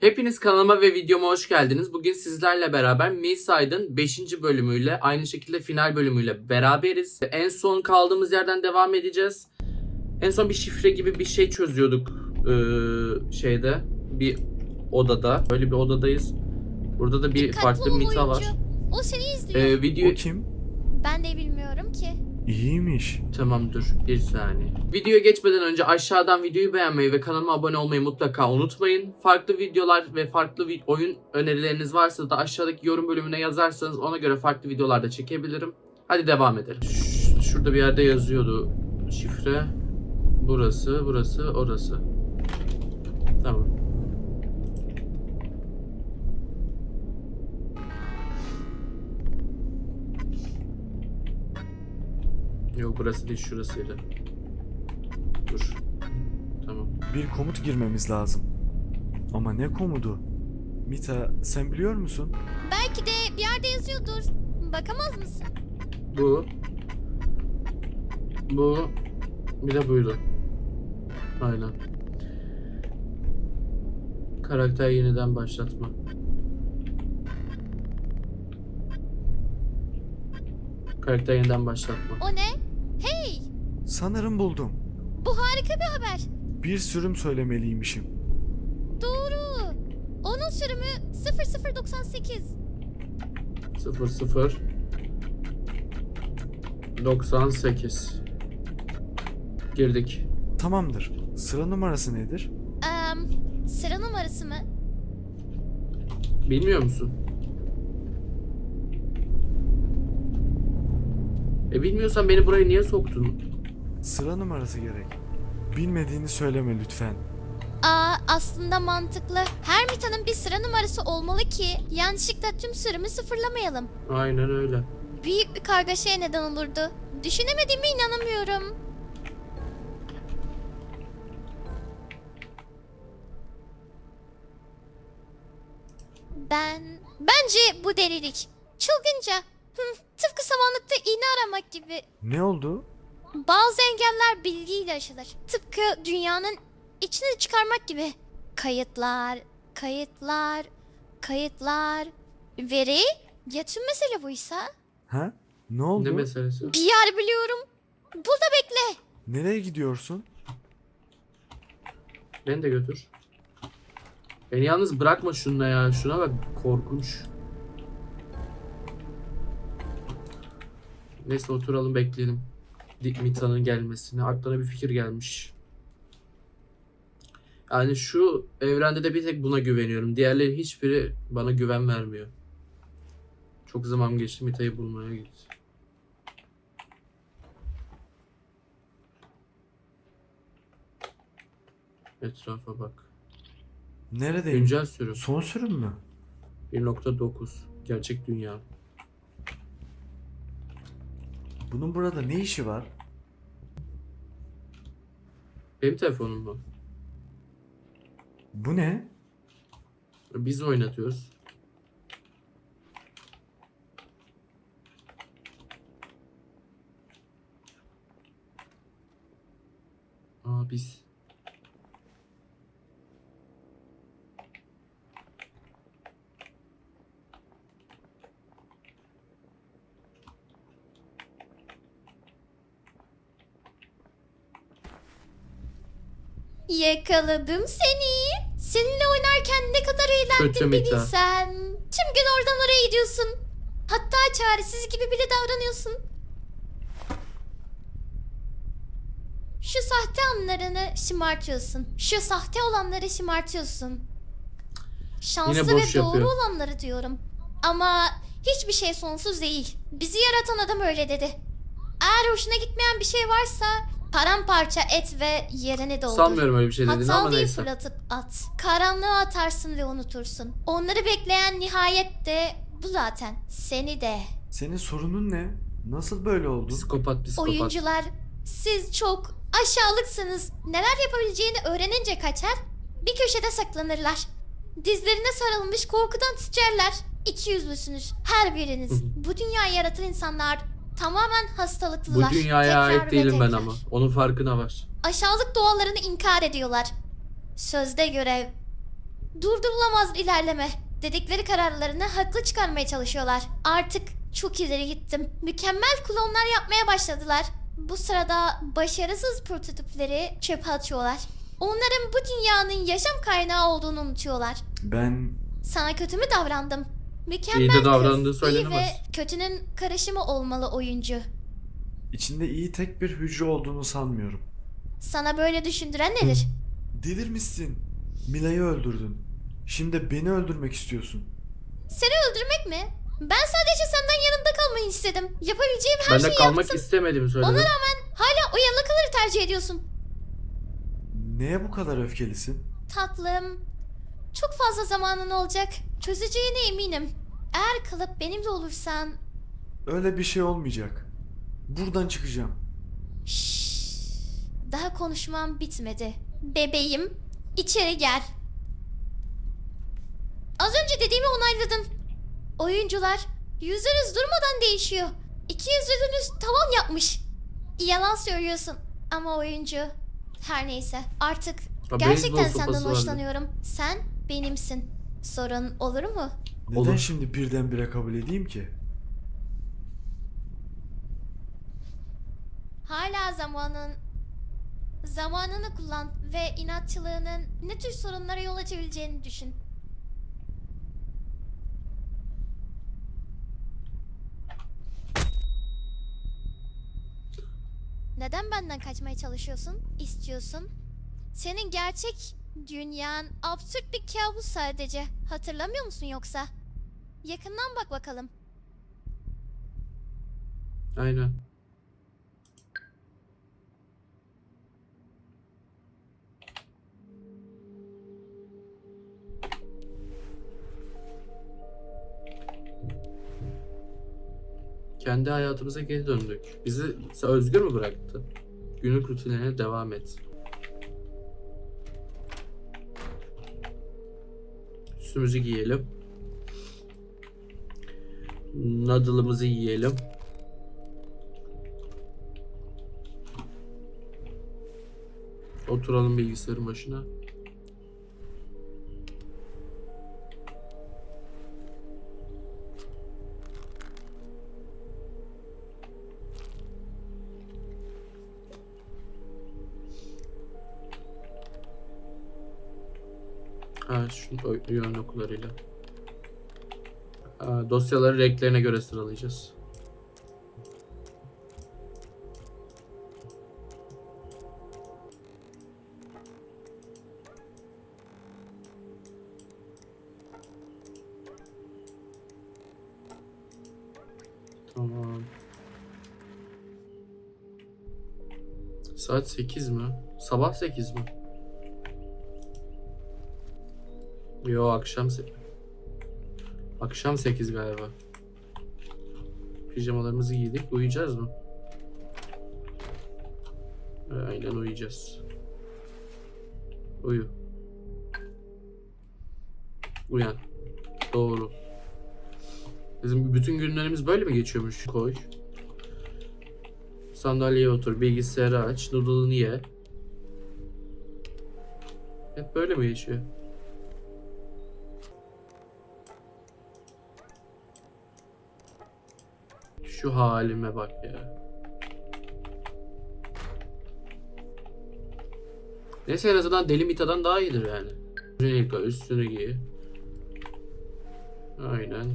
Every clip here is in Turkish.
Hepiniz kanalıma ve videoma hoş geldiniz. Bugün sizlerle beraber Misayd'ın 5. bölümüyle aynı şekilde final bölümüyle beraberiz. En son kaldığımız yerden devam edeceğiz. En son bir şifre gibi bir şey çözüyorduk ee, şeyde bir odada. Böyle bir odadayız. Burada da bir Dikkatli farklı ol Mita var. oyuncu. O seni izliyor. Ee, video O kim? Ben de bilmiyorum ki. İyiymiş. Tamam dur bir saniye. Videoya geçmeden önce aşağıdan videoyu beğenmeyi ve kanalıma abone olmayı mutlaka unutmayın. Farklı videolar ve farklı vi- oyun önerileriniz varsa da aşağıdaki yorum bölümüne yazarsanız ona göre farklı videolar da çekebilirim. Hadi devam edelim. Şurada bir yerde yazıyordu şifre. Burası, burası, orası. Yok burası değil şurasıydı. Dur. Tamam. Bir komut girmemiz lazım. Ama ne komudu? Mita sen biliyor musun? Belki de bir yerde yazıyordur. Bakamaz mısın? Bu. Bu. Bir de buydu. Aynen. Karakter yeniden başlatma. Karakter yeniden başlatma. O ne? Sanırım buldum. Bu harika bir haber. Bir sürüm söylemeliymişim. Doğru. Onun sürümü 0098. 00 98 Girdik. Tamamdır. Sıra numarası nedir? Eee sıra numarası mı? Bilmiyor musun? E bilmiyorsan beni buraya niye soktun? Sıra numarası gerek. Bilmediğini söyleme lütfen. Aa aslında mantıklı. Her mitanın bir sıra numarası olmalı ki yanlışlıkla tüm sürümü sıfırlamayalım. Aynen öyle. Büyük bir kargaşaya neden olurdu. Düşünemediğime inanamıyorum. Ben... Bence bu delilik. Çılgınca. Hı, tıpkı samanlıkta iğne aramak gibi. Ne oldu? Bazı engeller bilgiyle aşılır. Tıpkı dünyanın içini çıkarmak gibi. Kayıtlar, kayıtlar, kayıtlar. Veri? Ya tüm mesele buysa? Ha? Ne oldu? Ne meselesi? Bir yer biliyorum. Burada bekle. Nereye gidiyorsun? Beni de götür. Beni yalnız bırakma şununla ya. Şuna bak korkunç. Neyse oturalım bekleyelim. Mita'nın gelmesini. Aklına bir fikir gelmiş. Yani şu evrende de bir tek buna güveniyorum. Diğerleri hiçbiri bana güven vermiyor. Çok zaman geçti Mita'yı bulmaya gitti. Etrafa bak. Neredeyim? Güncel sürüm. Son sürüm mü? 1.9 Gerçek dünya. Bunun burada ne işi var? Benim telefonum bu. Bu ne? Biz oynatıyoruz. Aa biz. Yakaladım seni. Seninle oynarken ne kadar Kötü eğlendim Mita. bilirsen. Tüm gün oradan oraya gidiyorsun. Hatta çaresiz gibi bile davranıyorsun. Şu sahte anlarını şımartıyorsun. Şu sahte olanları şımartıyorsun. Şanslı ve doğru yapıyor. olanları diyorum. Ama hiçbir şey sonsuz değil. Bizi yaratan adam öyle dedi. Eğer hoşuna gitmeyen bir şey varsa paramparça et ve yerini doldur. Sanmıyorum öyle bir şey dediğini ama Hatal değil neyse. fırlatıp at. Karanlığa atarsın ve unutursun. Onları bekleyen nihayet de bu zaten. Seni de. Senin sorunun ne? Nasıl böyle oldu? Psikopat psikopat. Oyuncular siz çok aşağılıksınız. Neler yapabileceğini öğrenince kaçar, bir köşede saklanırlar. Dizlerine sarılmış korkudan titrerler. İki yüzlüsünüz her biriniz. Bu dünyayı yaratan insanlar tamamen Bu hastalıklılar. dünyaya Tekrar ait ve değilim ben tekrar. ama. Onun farkına var. Aşağılık doğalarını inkar ediyorlar. Sözde görev. Durdurulamaz ilerleme. Dedikleri kararlarını haklı çıkarmaya çalışıyorlar. Artık çok ileri gittim. Mükemmel klonlar yapmaya başladılar. Bu sırada başarısız prototipleri çöpe atıyorlar. Onların bu dünyanın yaşam kaynağı olduğunu unutuyorlar. Ben Sana kötü mü davrandım? Mükemmel İyi de davrandığı kız, iyi söylenemez. ve kötünün karışımı olmalı oyuncu. içinde iyi tek bir hücre olduğunu sanmıyorum. Sana böyle düşündüren nedir? Delirmişsin. Mila'yı öldürdün. Şimdi beni öldürmek istiyorsun. Seni öldürmek mi? Ben sadece senden yanında kalmayı istedim. Yapabileceğim her Ben de şeyi kalmak yaptım. istemediğimi söyledim. Ona rağmen hala o yalakaları tercih ediyorsun. Neye bu kadar öfkelisin? Tatlım. Çok fazla zamanın olacak. Çözeceğine eminim. Eğer kalıp benimle olursan... Öyle bir şey olmayacak. Buradan çıkacağım. Şşş. Daha konuşmam bitmedi. Bebeğim, içeri gel. Az önce dediğimi onayladın. Oyuncular, yüzünüz durmadan değişiyor. İki yüzünüz tavan yapmış. Yalan söylüyorsun. Ama oyuncu... Her neyse artık Ha, gerçekten senden vardı. hoşlanıyorum. Sen benimsin. Sorun olur mu? Neden Olur. şimdi birdenbire kabul edeyim ki? Hala zamanın zamanını kullan ve inatçılığının ne tür sorunlara yol açabileceğini düşün. Neden benden kaçmaya çalışıyorsun? İstiyorsun? Senin gerçek dünyan absürt bir kabus sadece. Hatırlamıyor musun yoksa? Yakından bak bakalım. Aynen. Kendi hayatımıza geri döndük. Bizi özgür mü bıraktı? Günlük rutinlerine devam et. Üstümüzü giyelim. Noodle'ımızı yiyelim. Oturalım bilgisayarın başına. Yön okularıyla. Ha, dosyaları renklerine göre sıralayacağız. Tamam. Saat 8 mi? Sabah 8 mi? Yo akşam Akşam 8 galiba. Pijamalarımızı giydik. Uyuyacağız mı? Ee, Aynen uyuyacağız. Uyu. Uyan. Doğru. Bizim bütün günlerimiz böyle mi geçiyormuş? Koy. Sandalyeye otur, bilgisayarı aç, noodle'ını ye. Hep böyle mi geçiyor? Şu halime bak ya. Neyse en azından deli mitadan daha iyidir yani. Üstünü üstünü giy. Aynen.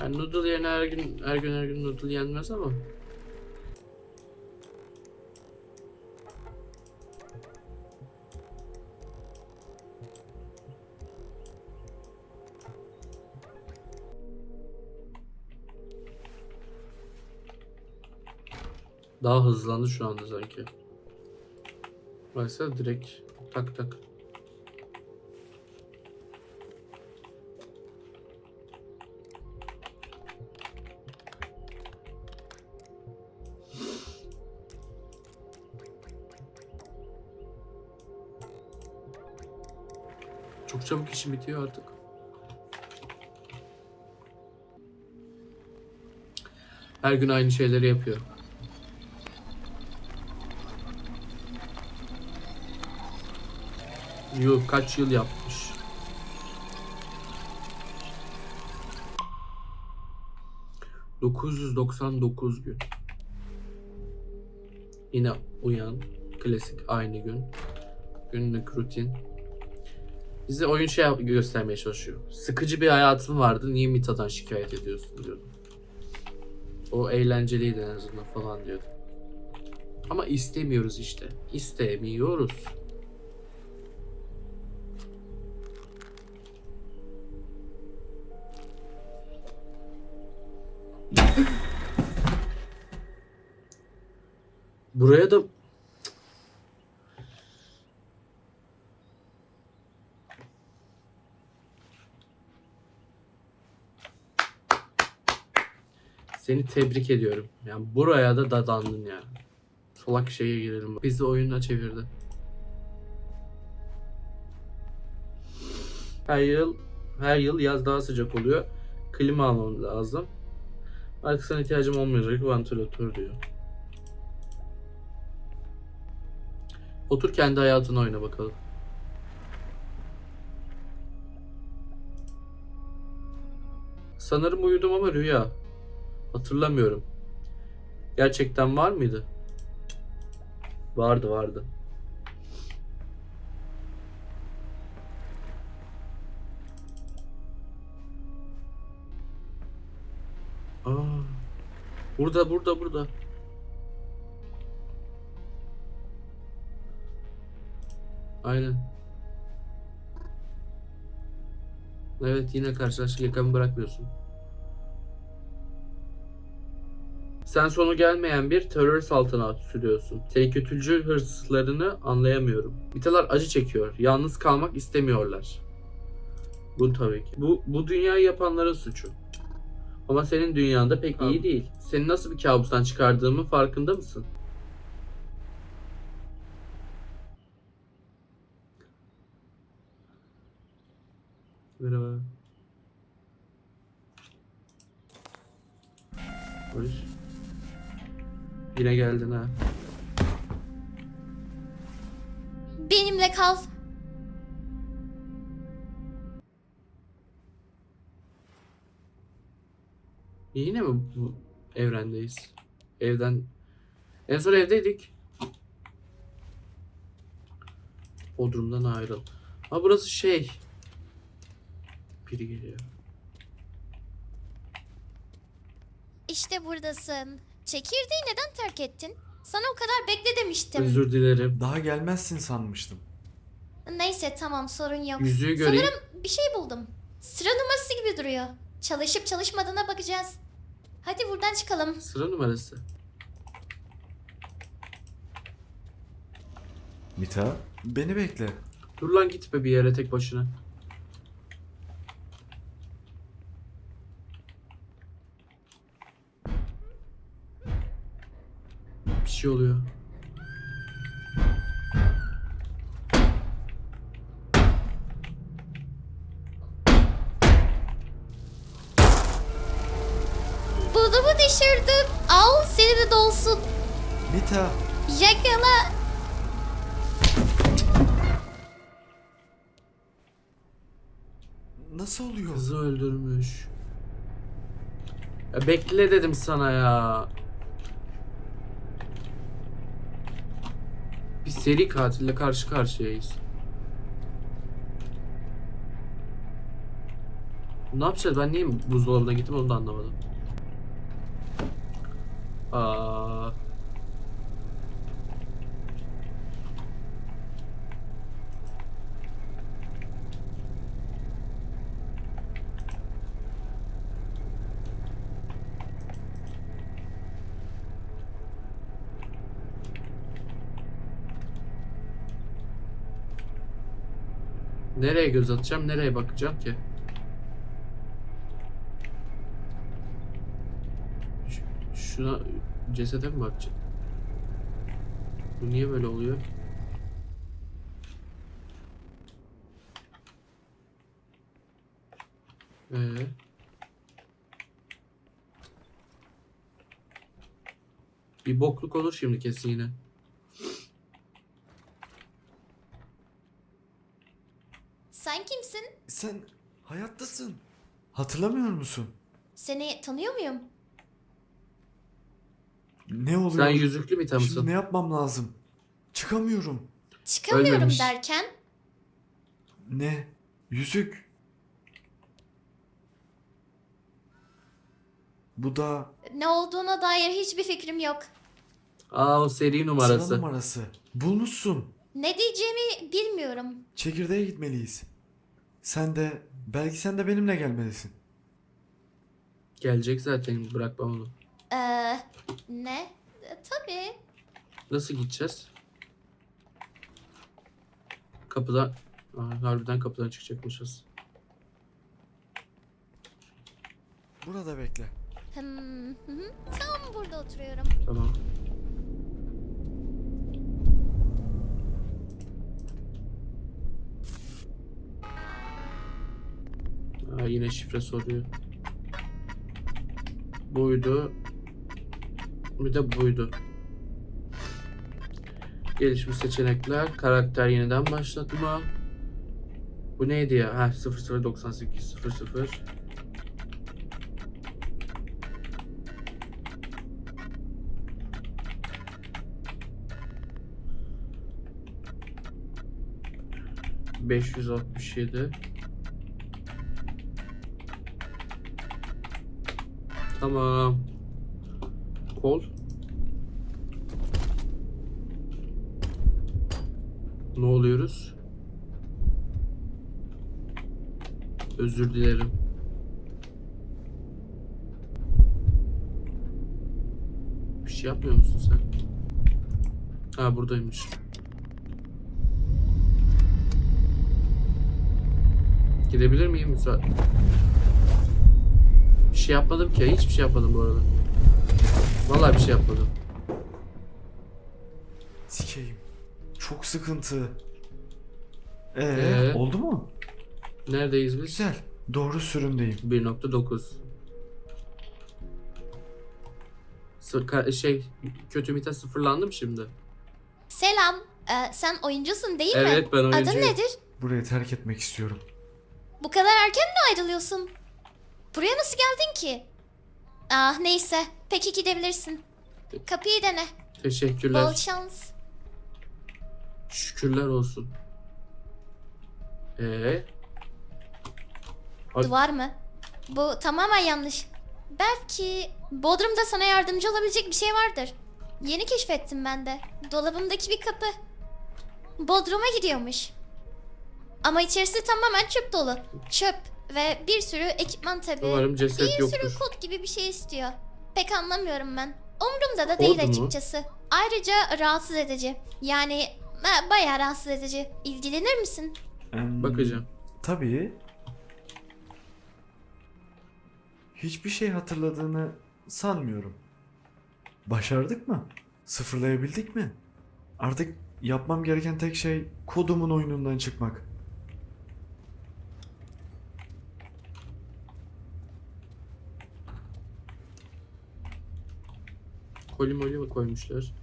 Yani noodle yerine her gün her gün her gün noodle yenmez ama. Daha hızlandı şu anda sanki. Baksana direkt tak tak. Çok çabuk işim bitiyor artık. Her gün aynı şeyleri yapıyor. Yuh kaç yıl yapmış. ...999 gün. Yine uyan. Klasik aynı gün. Günlük rutin. Bize oyun şey göstermeye çalışıyor. Sıkıcı bir hayatın vardı. Niye Mita'dan şikayet ediyorsun diyordu. O eğlenceliydi en azından falan diyordu. Ama istemiyoruz işte. İstemiyoruz. Seni tebrik ediyorum. Yani buraya da dadandın ya. Solak şeye girelim. Bizi oyuna çevirdi. Her yıl her yıl yaz daha sıcak oluyor. Klima almam lazım. Artık sana ihtiyacım olmayacak vantilatör diyor. Otur kendi hayatını oyna bakalım. Sanırım uyudum ama rüya. Hatırlamıyorum. Gerçekten var mıydı? Vardı vardı. Aa, burada burada burada. Aynen. Evet yine karşılaştık yakamı bırakmıyorsun. Sen sonu gelmeyen bir terör saltanatı sürüyorsun. Seni kötücül hırslarını anlayamıyorum. Mitalar acı çekiyor. Yalnız kalmak istemiyorlar. Bu tabii ki. Bu, bu dünyayı yapanların suçu. Ama senin dünyanda pek iyi değil. Seni nasıl bir kabustan çıkardığımı farkında mısın? Merhaba. Hoş. Yine geldin ha. Benimle kal. Yine mi bu evrendeyiz? Evden... En son evdeydik. Bodrum'dan ayrıl. Ha burası şey. Biri geliyor. İşte buradasın. Çekirdeği neden terk ettin? Sana o kadar bekle demiştim. Özür dilerim. Daha gelmezsin sanmıştım. Neyse tamam sorun yok. Yüzüğü göreyim. Bir şey buldum. Sıra numarası gibi duruyor. Çalışıp çalışmadığına bakacağız. Hadi buradan çıkalım. Sıra numarası. Mita, beni bekle. Dur lan gitme bir yere tek başına. Şey oluyor. Budumu düşürdüm. Al seni de dolsun. Mita, Yakala. nasıl oluyor? Kızı öldürmüş. Ya bekle dedim sana ya. Seri katille karşı karşıyayız. Ne yapacağız? Ben niye buzdolabına gittim onu da anlamadım. Aa. Nereye göz atacağım? Nereye bakacağım ki? Şuna cesede mi bakacağım? Bu niye böyle oluyor? Ee? Bir bokluk olur şimdi kesin yine. Sen hayattasın. Hatırlamıyor musun? Seni tanıyor muyum? Ne oluyor? Sen yüzüklü Mita Şimdi mısın? ne yapmam lazım? Çıkamıyorum. Çıkamıyorum Ölmemiş. derken Ne? Yüzük. Bu da ne olduğuna dair hiçbir fikrim yok. Aa o seri numarası. sıra numarası. Bulmuşsun. Ne diyeceğimi bilmiyorum. Çekirdeğe gitmeliyiz. Sen de, belki sen de benimle gelmelisin. Gelecek zaten bırakmam onu. Ee, ne? E, tabii. Nasıl gideceğiz? Kapıdan... Aa, harbiden kapıdan çıkacakmışız. Burada bekle. Hmm, hı hı. Tam burada oturuyorum. Tamam. yine şifre soruyor. Buydu. Bir de buydu. Gelişmiş seçenekler. Karakter yeniden başlatma. Bu neydi ya? Ha 0098 00 567 Tamam. Kol. Ne oluyoruz? Özür dilerim. Bir şey yapmıyor musun sen? Ha buradaymış. Gidebilir miyim müsaade? Şey yapmadım ki. Hiçbir şey yapmadım bu arada. Vallahi bir şey yapmadım. Sikeyim. Çok sıkıntı. Ee, Ee? oldu mu? Neredeyiz biz? Güzel. Doğru sürümdeyim. 1.9 Sı- ka- şey kötü mite sıfırlandı mı şimdi? Selam. Ee, sen oyuncusun değil mi? Evet ben Adın oyuncuyum. nedir? Burayı terk etmek istiyorum. Bu kadar erken mi ayrılıyorsun? Buraya nasıl geldin ki? Ah neyse. Peki gidebilirsin. Kapıyı dene. Teşekkürler. Bol şans. Şükürler olsun. Ee, Duvar mı? Bu tamamen yanlış. Belki Bodrum'da sana yardımcı olabilecek bir şey vardır. Yeni keşfettim ben de. Dolabımdaki bir kapı. Bodrum'a gidiyormuş. Ama içerisi tamamen çöp dolu. Çöp ve bir sürü ekipman tabii. umarım ceset bir sürü yoktur. kod gibi bir şey istiyor. Pek anlamıyorum ben. Umurumda da Kod değil mu? açıkçası. Ayrıca rahatsız edici. Yani e, bayağı rahatsız edici. İlgilenir misin? Em, Bakacağım. Tabii. Hiçbir şey hatırladığını sanmıyorum. Başardık mı? Sıfırlayabildik mi? Artık yapmam gereken tek şey kodumun oyunundan çıkmak. Koli moli mi koymuşlar?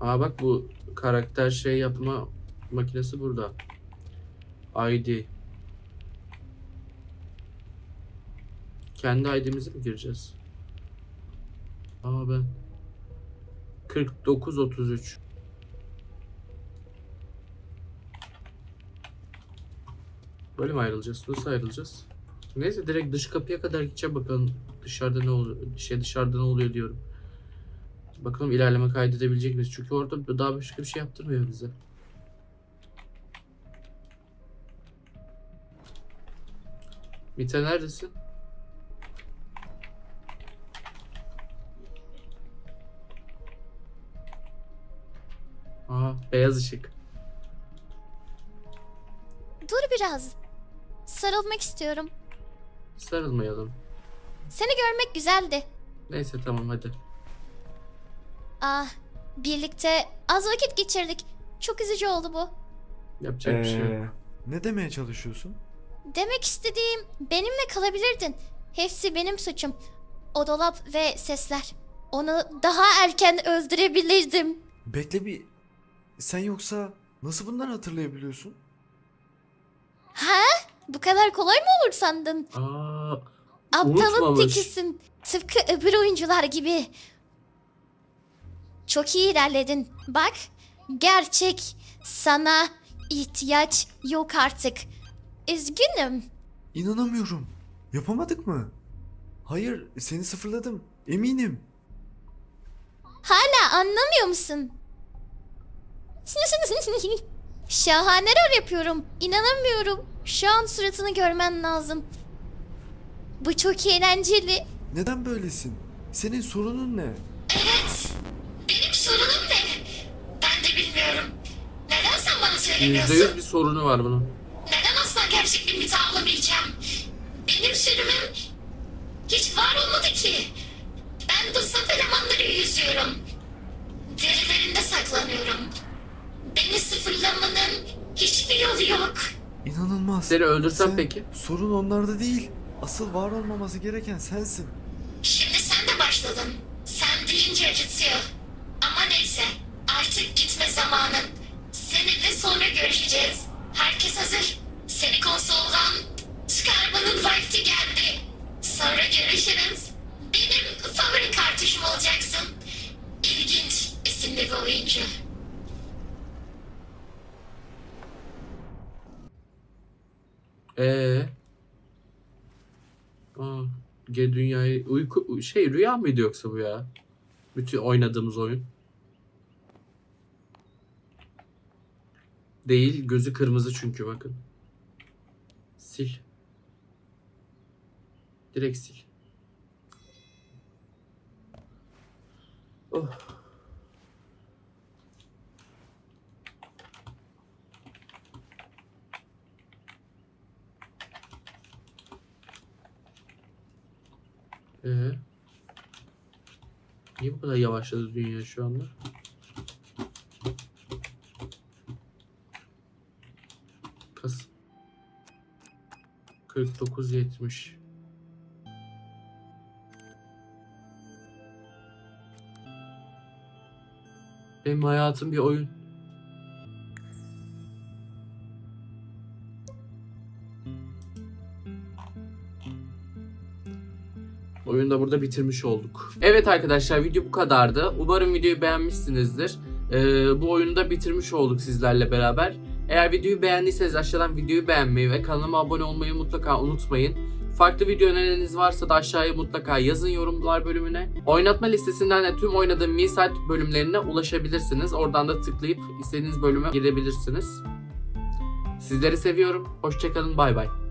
Aa bak bu karakter şey yapma makinesi burada. ID. Kendi ID'mizi mi gireceğiz? Aa ben 49 33. Böyle mi ayrılacağız? Nasıl ayrılacağız? Neyse direkt dış kapıya kadar gideceğim bakalım dışarıda ne oluyor şey dışarıda ne oluyor diyorum. Bakalım ilerleme kaydedebilecek miyiz? Çünkü orada daha başka bir şey yaptırmıyor bize. Mite neredesin? Aa beyaz ışık. Dur biraz. Sarılmak istiyorum. Sarılmayalım. Seni görmek güzeldi. Neyse tamam hadi. Ah, birlikte az vakit geçirdik. Çok üzücü oldu bu. Yapacak bir şey yok. Ee, ne demeye çalışıyorsun? Demek istediğim benimle kalabilirdin. Hepsi benim suçum. O dolap ve sesler. Onu daha erken öldürebilirdim. Bekle bir... Sen yoksa nasıl bunları hatırlayabiliyorsun? Ha? Bu kadar kolay mı olur sandın? Aa, Aptalın Unutmamış. tekisin. Tıpkı öbür oyuncular gibi. Çok iyi ilerledin. Bak, gerçek sana ihtiyaç yok artık. Üzgünüm. İnanamıyorum. Yapamadık mı? Hayır, seni sıfırladım. Eminim. Hala anlamıyor musun? Şahane rol yapıyorum. İnanamıyorum. Şu an suratını görmen lazım. Bu çok eğlenceli. Neden böylesin? Senin sorunun ne? Sorunum ne? Ben de bilmiyorum. Neden sen bana yüzde yüz bir sorunu var bunun. Neden asla gerçek bir mita olamayacağım? Benim sürümüm hiç var olmadı ki. Ben bu saf elemanları yüzüyorum. Derilerinde saklanıyorum. Beni sıfırlamanın hiçbir yolu yok. İnanılmaz. Seni öldürsem Sen- peki? Sorun onlarda değil. Asıl var olmaması gereken sensin. G dünyayı uyku şey rüya mıydı yoksa bu ya? Bütün oynadığımız oyun. Değil, gözü kırmızı çünkü bakın. Sil. Direkt sil. Oh. Ee? Niye bu kadar yavaşladı dünya şu anda? Kas. 49.70 Benim hayatım bir oyun. Oyunu da burada bitirmiş olduk. Evet arkadaşlar video bu kadardı. Umarım videoyu beğenmişsinizdir. Ee, bu oyunu da bitirmiş olduk sizlerle beraber. Eğer videoyu beğendiyseniz aşağıdan videoyu beğenmeyi ve kanalıma abone olmayı mutlaka unutmayın. Farklı video önerileriniz varsa da aşağıya mutlaka yazın yorumlar bölümüne. Oynatma listesinden de tüm oynadığım Misalt bölümlerine ulaşabilirsiniz. Oradan da tıklayıp istediğiniz bölüme girebilirsiniz. Sizleri seviyorum. Hoşçakalın. Bay bay.